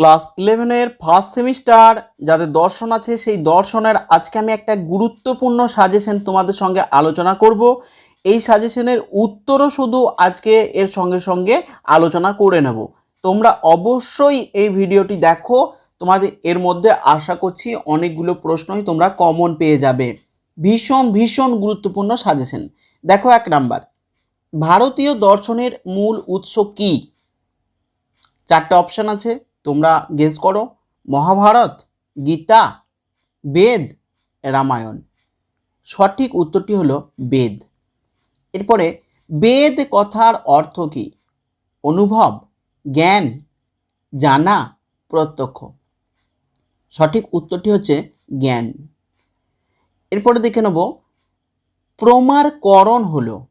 Class ইলেভেনের first semester, যাদের দর্শন আছে, সেই দর্শনের আজকে আমি একটা গুরুত্বপূর্ণ সাজেশন তোমাদের সঙ্গে আলোচনা করব। এই সাজেশনের উত্তরও শুধু আজকে এর সঙ্গে সঙ্গে আলোচনা করে নেব। তোমরা অবশ্যই এই ভিডিওটি দেখো। তোমাদের এর মধ্যে আশা করছি অনেকগুলো প্রশ্নই তোমরা কমন পেয়ে যাবে। ভীষণ ভীষণ গুরুত্বপূর্ণ সাজেশন দেখো এক নাম্বার। ভারতীয় দর্শনের মূল উৎস কী? চারটে অপশান আছে। তোমরা গেস করো। মহাভারত, গীতা, বেদ, রামায়ণ। সঠিক উত্তরটি হলো বেদ। এরপরে, বেদ কথার অর্থ কী? অনুভব, জ্ঞান, জানা, প্রত্যক্ষ। সঠিক উত্তরটি হচ্ছে জ্ঞান। এরপরে দেখে নেব, প্রমারকরণ হলো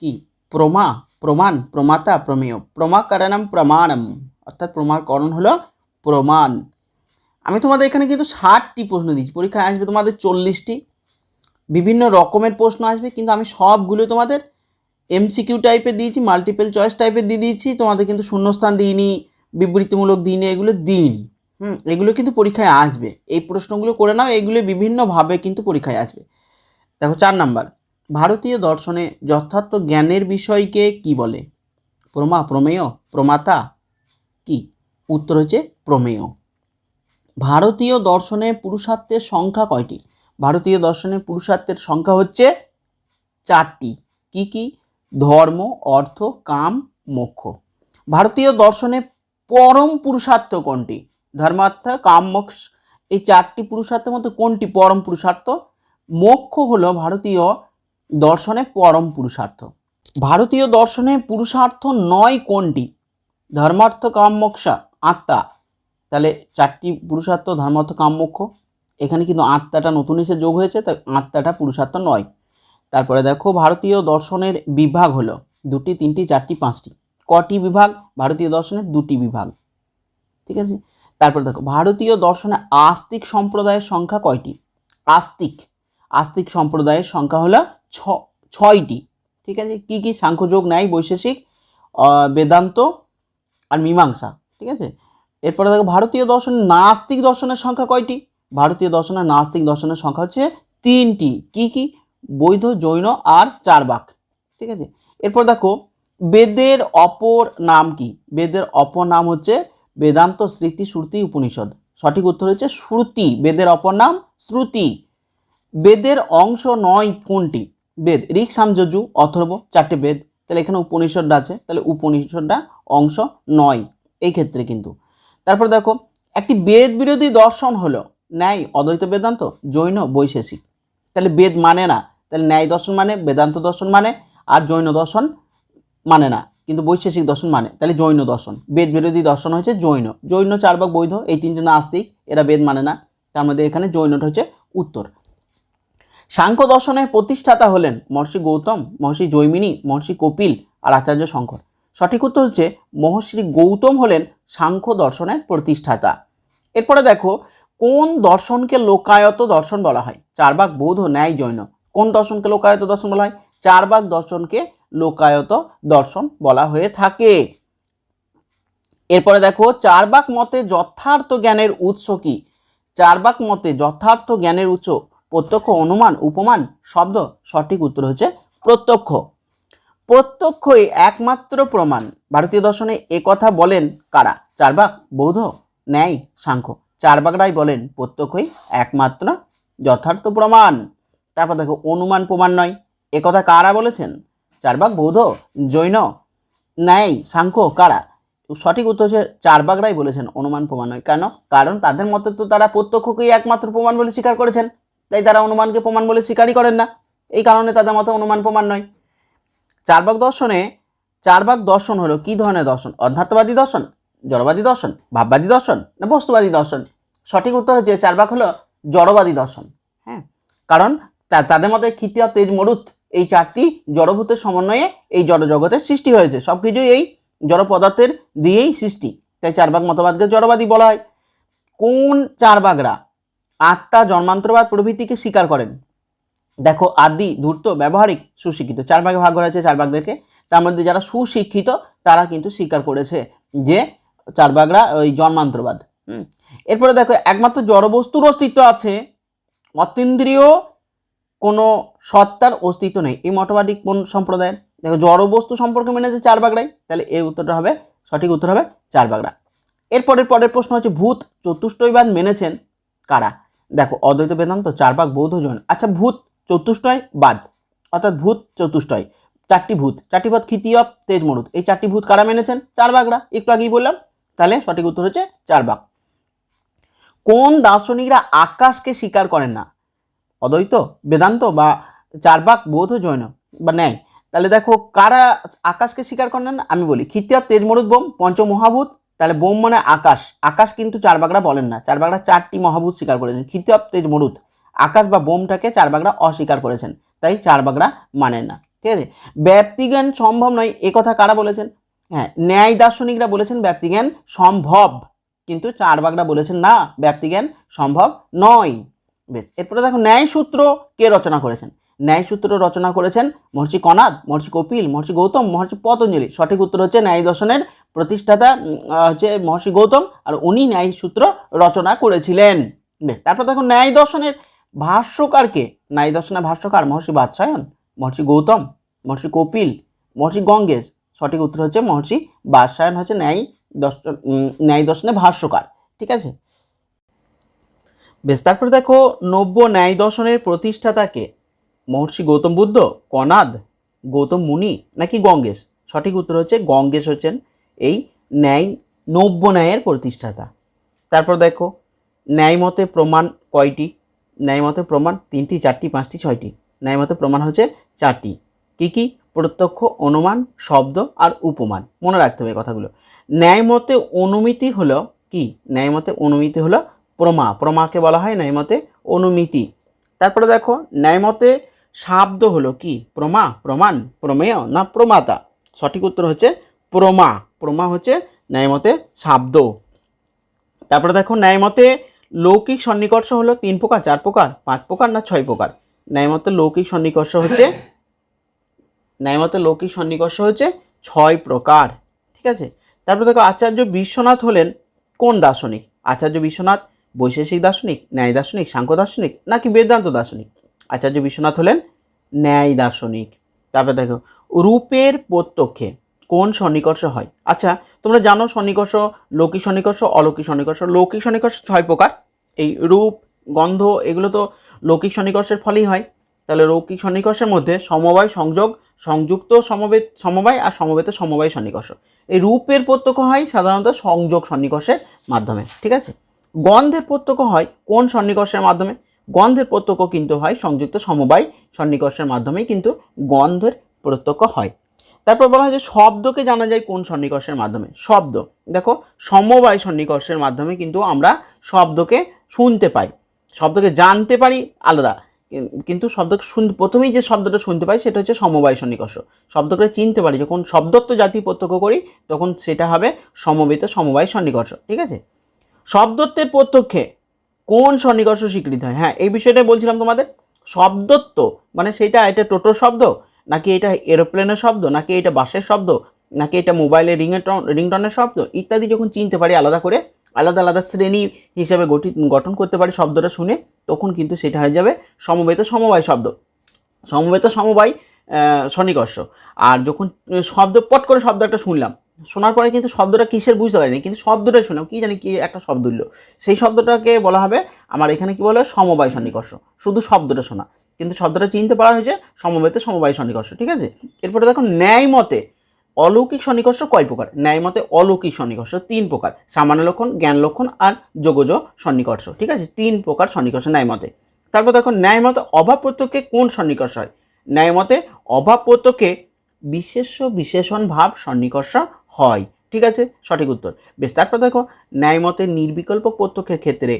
কি? প্রমা, প্রমাণ, প্রমাতা, প্রমেয়। প্রমাকরণম প্রমাণম। অর্থাৎ প্রমাণকরণ হলো প্রমাণ। আমি তোমাদের এখানে কিন্তু ষাটটি প্রশ্ন দিচ্ছি পরীক্ষায় আসবে তোমাদের চল্লিশটি। বিভিন্ন রকমের প্রশ্ন আসবে, কিন্তু আমি সবগুলো তোমাদের এমসিকিউ টাইপের দিয়েছি মাল্টিপল চয়েস টাইপের দিয়ে দিয়েছি। তোমাদের কিন্তু শূন্যস্থান দিইনি, বিবৃতিমূলক দিইনি, এগুলো দিইনি। হুম, এগুলো কিন্তু পরীক্ষায় আসবে। এই প্রশ্নগুলো করে নাও, এগুলো বিভিন্নভাবে কিন্তু পরীক্ষায় আসবে। দেখো, চার নাম্বার। ভারতীয় দর্শনে যথার্থ জ্ঞানের বিষয়কে কি বলে? প্রমা, প্রমেয়, প্রমাতা কি? উত্তর হচ্ছে প্রমেয়। ভারতীয় দর্শনে পুরুষার্থের সংখ্যা কয়টি? ভারতীয় দর্শনে পুরুষার্থের সংখ্যা হচ্ছে চারটি। কি কি? ধর্ম, অর্থ, কাম, মোক্ষ। ভারতীয় দর্শনে পরম পুরুষার্থ কোনটি? ধর্মার্থ, কাম, মোক্ষ। এই চারটি পুরুষার্থের মধ্যে কোনটি পরম পুরুষার্থ? মোক্ষ হলো ভারতীয় দর্শনে পরম পুরুষার্থ। ভারতীয় দর্শনে পুরুষার্থ নয় কোনটি? ধর্মার্থ কাম আত্মা। তাহলে চারটি পুরুষার্থ ধর্মার্থ কাম এখানে কিন্তু আত্মাটা নতুন এসে যোগ হয়েছে, তাই আত্মাটা পুরুষার্থ নয়। তারপরে দেখো, ভারতীয় দর্শনের বিভাগ হলো দুটি, তিনটি, চারটি, পাঁচটি। কটি বিভাগ? ভারতীয় দর্শনের দুটি বিভাগ। ঠিক আছে? তারপরে দেখো, ভারতীয় দর্শনে আস্তিক সম্প্রদায়ের সংখ্যা কয়টি? আস্তিক। আস্তিক সম্প্রদায়ের সংখ্যা হলো ছ, ছয়টি। ঠিক আছে? কী কী সাংখ্যযোগ ন্যায় বৈশেষিক বেদান্ত আর মীমাংসা, ঠিক আছে? এরপরে দেখো, ভারতীয় দর্শন নাস্তিক দর্শনের সংখ্যা কয়টি? ভারতীয় দর্শনের নাস্তিক দর্শনের সংখ্যা হচ্ছে তিনটি। কি কি? বৈধ, জৈন আর চারবাক ঠিক আছে? এরপর দেখো, বেদের অপর নাম কি? বেদের অপর নাম হচ্ছে বেদান্ত স্মৃতি শ্রুতি উপনিষদ। সঠিক উত্তর হচ্ছে শ্রুতি। বেদের অপর নাম শ্রুতি। বেদের অংশ নয় কোনটি? বেদ ঋক সামযজু অথর্ব, চারটে বেদ। তাহলে এখানে উপনিষদটা আছে, তাহলে উপনিষদটা অংশ নয় এই ক্ষেত্রে কিন্তু। তারপর দেখো, একটি বেদ বিরোধী দর্শন হলো ন্যায় অদ্বৈত বেদান্ত, জৈন বৈশেষিক। তাহলে বেদ মানে না, তাহলে ন্যায় দর্শন মানে বেদান্ত দর্শন মানে আর জৈন দর্শন মানে না, কিন্তু বৈশেষিক দর্শন মানে। তাহলে জৈন দর্শন বেদ বিরোধী দর্শন হচ্ছে জৈন। জৈন, চারবাক বৈধ, এই তিনজন আস্তিক, এরা বেদ মানে না। তার মধ্যে এখানে জৈনটা হচ্ছে উত্তর। সাংখ্য দর্শনের প্রতিষ্ঠাতা হলেন মহর্ষি গৌতম, মহর্ষি জৈমিনী, মহর্ষি কপিল আর আচার্য শঙ্কর। সঠিক উত্তর হচ্ছে মহর্ষি গৌতম হলেন সাংখ্য দর্শনের প্রতিষ্ঠাতা। এরপরে দেখো, কোন দর্শনকে লোকায়ত দর্শন বলা হয়? চারবাক, বৌদ্ধ, ন্যায়, জৈন। কোন দর্শনকে লোকায়ত দর্শন বলা হয়? চারবাক দর্শনকে লোকায়ত দর্শন বলা হয়ে থাকে। এরপরে দেখো, চারবাক মতে যথার্থ জ্ঞানের উৎস কি? চারবাক মতে যথার্থ জ্ঞানের উৎস প্রত্যক্ষ, অনুমান, উপমান, শব্দ, সঠিক উত্তর হচ্ছে প্রত্যক্ষ। প্রত্যক্ষই একমাত্র প্রমাণ। ভারতীয় দর্শনে কথা বলেন কারা? চারবাক বৌদ্ধ, ন্যায়, সাংখ্য। চারবাকরাই বলেন প্রত্যক্ষই একমাত্র যথার্থ প্রমাণ। তারপর দেখো, অনুমান প্রমাণ নয়। একথা কারা বলেছেন? চারবাক বৌদ্ধ, জৈন, ন্যায়, সাংখ্য কারা? সঠিক উত্তর হচ্ছে চারবাগরাই বলেছেন অনুমান প্রমাণ নয়। কেন? কারণ তাদের মতে তো তারা প্রত্যক্ষকেই একমাত্র প্রমাণ বলে স্বীকার করেছেন। তাই তারা অনুমানকে প্রমাণ বলে স্বীকারই করেন না। এই কারণে তাদের মতো অনুমান প্রমাণ নয়। চারবাক দর্শনে, চারবাক দর্শন হলো কি ধরনের দর্শন? অধ্যাত্মবাদী দর্শন, জড়বাদী দর্শন, ভাববাদী দর্শন না বস্তুবাদী দর্শন? সঠিক উত্তর হচ্ছে চারবাক হলো জড়বাদী দর্শন হ্যাঁ? কারণ তাদের মতে ক্ষিতীয় তেজ, মরুত এই চারটি জড়ভূতের সমন্বয়ে এই জড় জগতের সৃষ্টি হয়েছে। সব কিছুই এই জড় পদার্থের দিয়েই সৃষ্টি। তাই চারবাক মতবাদকে জড়বাদী বলা হয়। কোন চারবাগরা আত্মা জন্মান্তরবাদ প্রভৃতিকে স্বীকার করেন। দেখো আদি, ধূর্ত, ব্যবহারিক, সুশিক্ষিত। চার ভাগে ভাগ করা হয়েছে চার ভাগদেরকে। তার মধ্যে যারা সুশিক্ষিত, তারা কিন্তু স্বীকার করেছে যে চার বাগড়া ওই জন্মান্তরবাদ। এরপরে দেখো, একমাত্র জড়বস্তুর অস্তিত্ব আছে। অতীন্দ্রিয় কোনো সত্তার অস্তিত্ব নেই। এই মতবাদী কোন সম্প্রদায়ের? দেখো, জড়বস্তু সম্পর্কে মেনেছে চার বাগড়াই তাহলে এর উত্তরটা হবে, সঠিক উত্তর হবে চার বাগড়া এরপরের পরের প্রশ্ন হচ্ছে, ভূত চতুষ্টইবাদ মেনেছেন কারা? দেখো, অদ্বৈত বেদান্ত, চার ভাগ বৌদ্ধ জৈন। আচ্ছা ভূত চতুষ্টয়, বাদ। অর্থাৎ ভূত চতুষ্টয়। চারটি ভূত। চারটি ভূত খিতিয়ব তেজ, মরুদ। এই চারটি ভূত কারা মেনেছেন? চার বাগড়া একটু আগেই বললাম। তাহলে সঠিক উত্তর হচ্ছে চার বাগ। কোন দার্শনিকরা আকাশকে স্বীকার করেন না? অদ্বৈত, বেদান্ত বা চার চারবাক বৌদ্ধ জৈন বা ন্যায়। তাহলে দেখো, কারা আকাশকে স্বীকার করেন না? আমি বলি খিতিয়াব তেজ, মরুদ, বোম, পঞ্চমহাভূত তাহলে বোম মানে আকাশ। আকাশ কিন্তু চার বাগড়া বলেন না। চার বাগড়া চারটি মহাভূত স্বীকার করেছেন। খিতিয়াব তেজ মরুদ আকাশ বা বোমটাকে চার বাগড়া অস্বীকার করেছেন। তাই চার বাগড়া মানেন না। ঠিক আছে? ব্যাপ্তিজ্ঞান সম্ভব নয়। এ কথা কারা বলেছেন? হ্যাঁ ন্যায় দার্শনিকরা বলেছেন ব্যাপ্তিজ্ঞান সম্ভব। কিন্তু চার বাগড়া বলেছেন না ব্যাপ্তিজ্ঞান সম্ভব নয়। বেশ, এরপরে দেখো ন্যায় সূত্র কে রচনা করেছেন? ন্যায় সূত্র রচনা করেছেন মহর্ষি কনাদ মহর্ষি কপিল, মহর্ষি গৌতম, মহর্ষি পতঞ্জলি। সঠিক উত্তর হচ্ছে ন্যায় দর্শনের প্রতিষ্ঠাতা হচ্ছে মহর্ষি গৌতম আর উনি ন্যায় সূত্র রচনা করেছিলেন। বেশ, তারপর দেখো ন্যায় দর্শনের ভাষ্যকারকে ন্যায় দর্শনের ভাষ্যকার মহর্ষি বাদশায়ন, মহর্ষি গৌতম, মহর্ষি কপিল, মহর্ষি গঙ্গেশ সঠিক উত্তর হচ্ছে মহর্ষি বাদশায়ন হচ্ছে ন্যায় দর্শন ন্যায় দর্শনের ভাষ্যকার। ঠিক আছে? বেশ, তারপরে দেখো নব্য ন্যায় দর্শনের প্রতিষ্ঠাতাকে মহর্ষি গৌতম বুদ্ধ, কনাদ, গৌতম মুনি নাকি গঙ্গেশ? সঠিক উত্তর হচ্ছে গঙ্গেশ হচ্ছেন এই ন্যায় নব্য ন্যায়ের প্রতিষ্ঠাতা। তারপর দেখো, ন্যায় মতে প্রমাণ কয়টি? ন্যায় মতে প্রমাণ তিনটি, চারটি, পাঁচটি, ছয়টি। ন্যায় মতে প্রমাণ হচ্ছে চারটি। কি কি? প্রত্যক্ষ, অনুমান, শব্দ আর উপমান। মনে রাখতে হবে কথাগুলো। ন্যায় মতে অনুমিতি হলো কি? ন্যায় মতে অনুমিতি হলো প্রমা। প্রমাকে বলা হয় ন্যায় মতে অনুমিতি। তারপরে দেখো, ন্যায় মতে শাব্দ হলো কি? প্রমা, প্রমাণ, প্রমেয় না প্রমাতা? সঠিক উত্তর হচ্ছে প্রমা। প্রমা হচ্ছে ন্যায়মতে শাব্দ। তারপরে দেখো, ন্যায়মতে লৌকিক সন্নিকর্ষ হলো তিন প্রকার, চার প্রকার, পাঁচ প্রকার না ছয় প্রকার? ন্যায়মতে লৌকিক সন্নিকর্ষ হচ্ছে, ন্যায়মতে লৌকিক সন্নিকর্ষ হচ্ছে ছয় প্রকার। ঠিক আছে? তারপরে দেখো, আচার্য বিশ্বনাথ হলেন কোন দার্শনিক? আচার্য বিশ্বনাথ বৈশেষিক দার্শনিক, ন্যায় দার্শনিক, সাংখ্য দার্শনিক নাকি বেদান্ত দার্শনিক? আচার্য বিশ্বনাথ হলেন ন্যায় দার্শনিক। তারপরে দেখো, রূপের প্রত্যক্ষে কোন সন্নিকর্ষ হয়? আচ্ছা তোমরা জানো সন্নিকর্ষ, লৌকিক সন্নিকর্ষ, অলৌকিক সন্নিকর্ষ? লৌকিক সন্নিকর্ষ ছয় প্রকার। এই রূপ, গন্ধ, এগুলো তো লৌকিক সন্নিকর্ষের ফলেই হয়। তাহলে লৌকিক সন্নিকর্ষের মধ্যে সমবায় সংযোগ, সংযুক্ত সমবেত, সমবায় আর সমবেত সমবায় সন্নিকর্ষ। এই রূপের প্রত্যক্ষ হয় সাধারণত সংযোগ সন্নিকর্ষের মাধ্যমে, ঠিক আছে? গন্ধের প্রত্যক্ষ হয় কোন সন্নিকর্ষের মাধ্যমে? গন্ধের প্রত্যক্ষ কিন্তু হয়, সংযুক্ত সমবায় সন্নিকর্ষের মাধ্যমেই কিন্তু গন্ধের প্রত্যক্ষ হয়। তারপর বলা হয় যে শব্দকে জানা যায় কোন সন্নিকর্ষের মাধ্যমে? শব্দ। দেখো, সমবায় সন্নিকর্ষের মাধ্যমে কিন্তু আমরা শব্দকে শুনতে পাই। শব্দকে জানতে পারি, আলাদা। কিন্তু শব্দকে শুন, প্রথমেই যে শব্দটা শুনতে পাই সেটা হচ্ছে সমবায় সন্নিকর্ষ। শব্দকে চিনতে পারি, যখন শব্দত্ব জাতি প্রত্যক্ষ করি, তখন সেটা হবে সমবেত সমবায় সন্নিকর্ষ, ঠিক আছে? শব্দত্বের প্রত্যক্ষে কোন সন্নিকর্ষ স্বীকৃত হয়? হ্যাঁ এই বিষয়টাই বলছিলাম তোমাদের। শব্দত্ব মানে সেটা এটা টোটোর শব্দ? নাকি এটা এরোপ্লেনের শব্দ? নাকি এটা বাসের শব্দ? নাকি এটা মোবাইলের রিংটন রিংটনের শব্দ? ইত্যাদি যখন চিনতে পারি আলাদা করে আলাদা আলাদা শ্রেণি হিসাবে গঠিত গঠন করতে পারি শব্দটা শুনে তখন কিন্তু সেটা হয়ে যাবে সমবেত সমবায় শব্দ। সমবেত সমবায় আহ, সন্নিকর্ষ আর যখন শব্দ পট করে শব্দ একটা শুনলাম শোনার পরে কিন্তু শব্দটা কিসের বুঝতে পারিনি, কিন্তু শব্দটা শুনলাম। কি জানি কি একটা শব্দ হলো সেই শব্দটাকে বলা হবে আমার এখানে কি বলা হয় সমবায় সন্নিকর্ষ। শুধু শব্দটা শোনা। কিন্তু শব্দটা চিনতে পারা হয়েছে সমবেত সমবায় সন্নিকর্ষ, ঠিক আছে? এরপরে দেখো, ন্যায় মতে অলৌকিক সন্নিকর্ষ কয় প্রকার? ন্যায় মতে অলৌকিক সন্নিকর্ষ তিন প্রকার, সামান্য লক্ষণ, জ্ঞান লক্ষণ আর যোগজ সন্নিকর্ষ, ঠিক আছে? তিন প্রকার সন্নিকর্ষ ন্যায় মতে। তারপর দেখো, ন্যায় মতে অভাব প্রত্যক্ষে কোন সন্নিকর্ষ হয়? ন্যায় মতে অভাব প্রত্যক্ষে বিশেষ্য, বিশেষণ ভাব সন্নিকর্ষ হয়। ঠিক আছে? সঠিক উত্তর। বেশ, তারপর দেখো ন্যায় মতে নির্বিকল্প প্রত্যক্ষের ক্ষেত্রে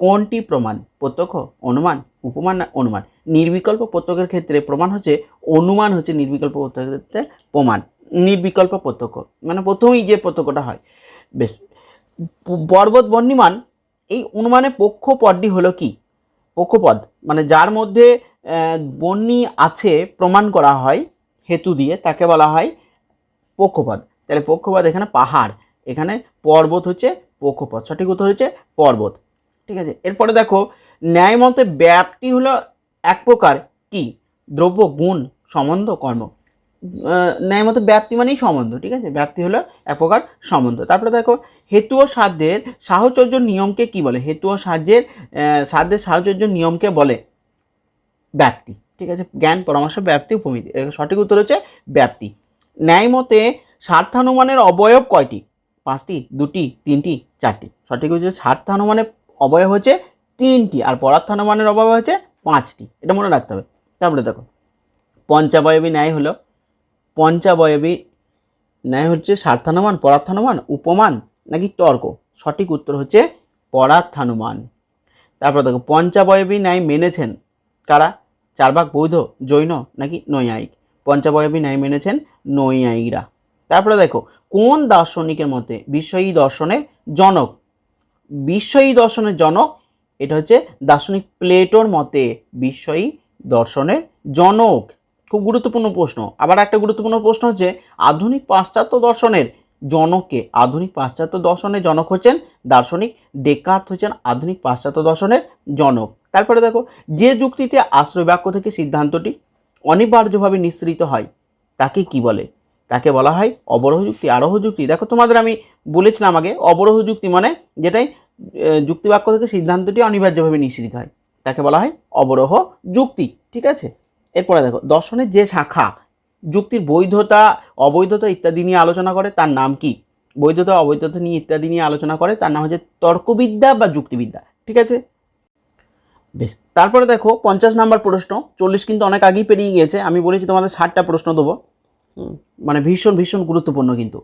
কোনটি প্রমাণ? প্রত্যক্ষ, অনুমান, উপমান না, অনুমান? নির্বিকল্প প্রত্যক্ষের ক্ষেত্রে প্রমাণ হচ্ছে, অনুমান হচ্ছে নির্বিকল্প প্রত্যক্ষের ক্ষেত্রে প্রমাণ। নির্বিকল্প প্রত্যক্ষ। মানে প্রথমেই যে প্রত্যক্ষটা হয়। বেশ পর্বত বর্ণিমান, এই অনুমানের পক্ষ পদটি হলো কি? পক্ষপদ মানে যার মধ্যে বন্যি আছে, প্রমাণ করা হয় হেতু দিয়ে তাকে বলা হয় পক্ষপদ তাহলে পক্ষপদ এখানে পাহাড়, এখানে পর্বত হচ্ছে পক্ষপথ সঠিক উত্তর হচ্ছে পর্বত। ঠিক আছে, এরপরে দেখো ন্যায় মতে ব্যাপ্তি হলো এক প্রকার, কি? দ্রব্য, গুণ, সম্বন্ধ, কর্ম। ন্যায় মতে ব্যাপ্তি মানেই সম্বন্ধ, ঠিক আছে? ব্যাপ্তি হলো এক প্রকার সম্বন্ধ। তারপরে দেখো, হেতু ও সাধ্যের সাহচর্য নিয়মকে কি বলে? হেতু ও সাহায্যের সাধ্যের সাহচর্য নিয়মকে বলে ব্যাপ্তি। ঠিক আছে, জ্ঞান, পরামর্শ, ব্যাপ্তি, উপমিতি। সঠিক উত্তর হচ্ছে ব্যাপ্তি। ন্যায় মতে স্বার্থানুমানের অবয়ব কয়টি? পাঁচটি, দুটি, তিনটি, চারটি। সঠিক হচ্ছে স্বার্থানুমানের অবয়ব হচ্ছে তিনটি আর পরার্থানুমানের অবয়ব হচ্ছে পাঁচটি। এটা মনে রাখতে হবে। তারপরে দেখো, পঞ্চাবয়বী ন্যায় হলো, পঞ্চাবয়বী ন্যায় হচ্ছে স্বার্থানুমান, পরার্থানুমান, উপমান নাকি তর্ক? সঠিক উত্তর হচ্ছে পরার্থানুমান। তারপর দেখো, পঞ্চাবয়বী ন্যায় মেনেছেন কারা? চারবাক বৌদ্ধ, জৈন নাকি নৈয়ায়িক? পঞ্চাবয়বী ন্যায় মেনেছেন নৈয়ায়িকরা। তারপরে দেখো, কোন দার্শনিকের মতে বিশ্বয়ী দর্শনের জনক? বিশ্বয়ী দর্শনের জনক, এটা হচ্ছে দার্শনিক প্লেটোর মতে বিশ্বয়ী দর্শনের জনক। খুব গুরুত্বপূর্ণ প্রশ্ন। আবার একটা গুরুত্বপূর্ণ প্রশ্ন হচ্ছে, আধুনিক পাশ্চাত্য দর্শনের জনককে আধুনিক পাশ্চাত্য দর্শনের জনক হচ্ছেন, দার্শনিক ডেকার্থ হচ্ছেন আধুনিক পাশ্চাত্য দর্শনের জনক। তারপরে দেখো, যে যুক্তিতে আশ্রয় বাক্য থেকে সিদ্ধান্তটি অনিবার্যভাবে নিঃসৃত হয়, তাকে কি বলে? তাকে বলা হয় অবরোহ যুক্তি। আরোহ যুক্তি, দেখো তোমাদের আমি বলেছিলাম আগে, অবরোহ যুক্তি মানে যেটাই যুক্তিবাক্য থেকে সিদ্ধান্তটি অনিবার্যভাবে নিঃসৃত হয়, তাকে বলা হয় অবরোহ যুক্তি, ঠিক আছে? এরপরে দেখো, দর্শনের যে শাখা, যুক্তির বৈধতা, অবৈধতা ইত্যাদি নিয়ে আলোচনা করে, তার নাম কি? বৈধতা, অবৈধতা নিয়ে ইত্যাদি নিয়ে আলোচনা করে, তার নাম হচ্ছে তর্কবিদ্যা বা যুক্তিবিদ্যা, ঠিক আছে? বেশ। তারপরে দেখো, পঞ্চাশ নাম্বার প্রশ্ন। চল্লিশ কিন্তু অনেক আগেই পেরিয়ে গিয়েছে। আমি বলেছি তোমাদের ষাটটা প্রশ্ন দেবো। মানে ভীষণ ভীষণ গুরুত্বপূর্ণ কিন্তু।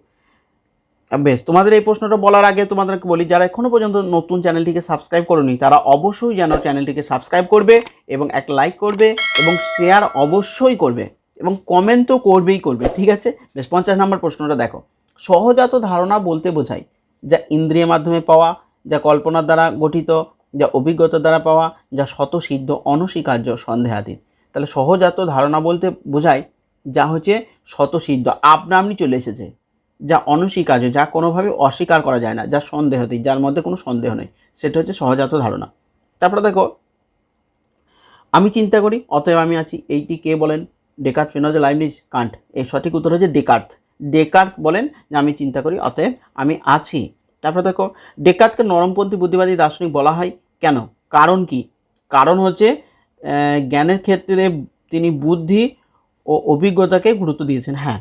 বেশ, তোমাদের এই প্রশ্নটা বলার আগে তোমাদেরকে বলি, যারা এখনও পর্যন্ত নতুন চ্যানেলটিকে সাবস্ক্রাইব করোনি, তারা অবশ্যই যেন চ্যানেলটিকে সাবস্ক্রাইব করবে এবং এক লাইক করবে এবং শেয়ার অবশ্যই করবে এবং কমেন্ট তো করবেই করবে, ঠিক আছে? বেশ, পঞ্চাশ নম্বর প্রশ্নটা দেখো। সহজাত ধারণা বলতে বোঝায় যা ইন্দ্রিয় মাধ্যমে পাওয়া, যা কল্পনার দ্বারা গঠিত যা অভিজ্ঞতা দ্বারা পাওয়া, যা শতসিদ্ধ অনস্বীকার্য সন্দেহাতীত। তাহলে সহজাত ধারণা বলতে বোঝায়, যা হচ্ছে শতসিদ্ধ আপনা আপনি চলে এসেছে। যা অনস্বীকার্য, যা কোনোভাবে অস্বীকার করা যায় না, যা সন্দেহাতীত, যার মধ্যে কোনো সন্দেহ নেই। সেটা হচ্ছে সহজাত ধারণা। তারপরে দেখো, আমি চিন্তা করি, অতএব আমি আছি, এইটি কে বলেন? Descartes Spinoza Leibniz, Kant. এর সঠিক উত্তর হচ্ছে ডেকার্থ। ডেকার্থ বলেন যে আমি চিন্তা করি, অতএব আমি আছি। তারপরে দেখো, ডেকাতকে নরমপন্থী বুদ্ধিবাদী দার্শনিক বলা হয়। কেন? কারণ কি? কারণ হচ্ছে জ্ঞানের ক্ষেত্রে তিনি বুদ্ধি ও অভিজ্ঞতাকে গুরুত্ব দিয়েছেন। হ্যাঁ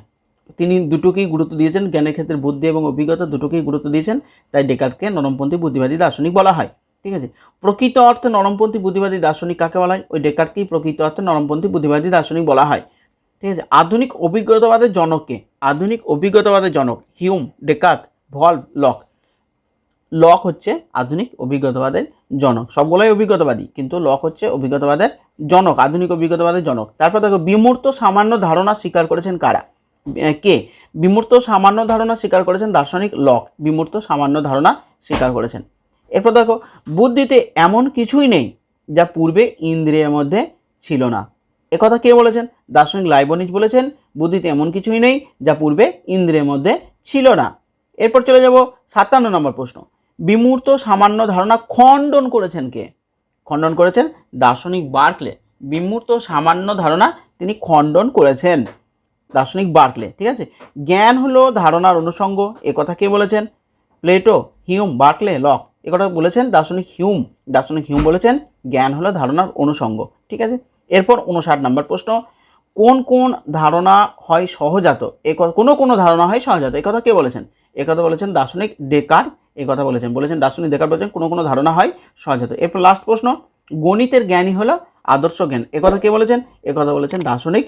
তিনি দুটোকেই গুরুত্ব দিয়েছেন। জ্ঞানের ক্ষেত্রে বুদ্ধি এবং অভিজ্ঞতা দুটোকেই গুরুত্ব দিয়েছেন। তাই ডেকাতকে নরমপন্থী বুদ্ধিবাদী দার্শনিক বলা হয়। ঠিক আছে? প্রকৃত অর্থে নরমপন্থী বুদ্ধিবাদী দার্শনিক কাকে বলা হয়? ওই ডেকার্থকেই প্রকৃত অর্থে নরমপন্থী বুদ্ধিবাদী দার্শনিক বলা হয়। ঠিক আছে? আধুনিক অভিজ্ঞতাবাদের জনককে আধুনিক অভিজ্ঞতাবাদের জনক হিউম ডেকার্থ ভল, লক। লক হচ্ছে আধুনিক অভিজ্ঞতাবাদের জনক। সবগুলোই অভিজ্ঞতাবাদী, কিন্তু লক হচ্ছে অভিজ্ঞতাবাদের জনক, আধুনিক অভিজ্ঞতাবাদের জনক। তারপর দেখো, বিমূর্ত সামান্য ধারণা স্বীকার করেছেন কারা? কে? বিমূর্ত সামান্য ধারণা স্বীকার করেছেন দার্শনিক লক। বিমূর্ত সামান্য ধারণা স্বীকার করেছেন। এরপর দেখো, বুদ্ধিতে এমন কিছুই নেই যা পূর্বে ইন্দ্রিয়ের মধ্যে ছিল না। একথা কে বলেছেন? দার্শনিক লাইবনিজ বলেছেন, বুদ্ধিতে এমন কিছুই নেই যা পূর্বে ইন্দ্রিয়ের মধ্যে ছিল না। এরপর চলে যাব সাতান্ন নম্বর প্রশ্ন। বিমূর্ত সামান্য ধারণা খণ্ডন করেছেন কে? খণ্ডন করেছেন দার্শনিক বার্কলে। বিমূর্ত সামান্য ধারণা তিনি খণ্ডন করেছেন দার্শনিক বার্কলে, ঠিক আছে? জ্ঞান হলো ধারণার অনুষঙ্গ একথা কে বলেছেন? প্লেটো, হিউম, বার্কলে, লক একথা বলেছেন দার্শনিক হিউম দার্শনিক হিউম বলেছেন জ্ঞান হলো ধারণার অনুষঙ্গ ঠিক আছে? এরপর উনষাট নম্বর প্রশ্ন, কোন কোন ধারণা হয় সহজাত? এ কোনো কোনো ধারণা হয় সহজাত কথা কে বলেছেন? এ কথা বলেছেন দার্শনিক ডেকার কথা বলেছেন। বলেছেন, দার্শনিক ডেকার বলেছেন, কোনো কোনো ধারণা হয় সহজাত এরপর লাস্ট প্রশ্ন, গণিতের জ্ঞানই হলো আদর্শ জ্ঞান। এ কথা কে বলেছেন? কথা বলেছেন দার্শনিক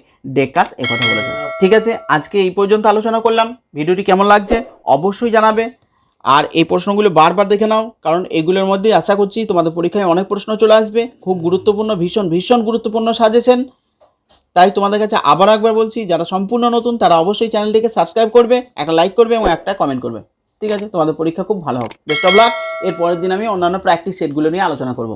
এ কথা বলেছেন। ঠিক আছে, আজকে এই পর্যন্ত আলোচনা করলাম। ভিডিওটি কেমন লাগছে অবশ্যই জানাবে। আর এই প্রশ্নগুলো বারবার দেখে নাও, কারণ এগুলোর মধ্যে আশা করছি তোমাদের পরীক্ষায় অনেক প্রশ্ন চলে আসবে। খুব গুরুত্বপূর্ণ, ভীষণ ভীষণ গুরুত্বপূর্ণ সাজেশন। তাই তোমাদের কাছে আবার একবার বলছি, যারা সম্পূর্ণ নতুন, তারা অবশ্যই চ্যানেলটিকে সাবস্ক্রাইব করবে, একটা লাইক করবে এবং একটা কমেন্ট করবে। ঠিক আছে? তোমাদের পরীক্ষা খুব ভালো হোক। বেস্ট অফ লাক এর পরের দিন আমি অন্যান্য প্র্যাকটিস সেটগুলো নিয়ে আলোচনা করব।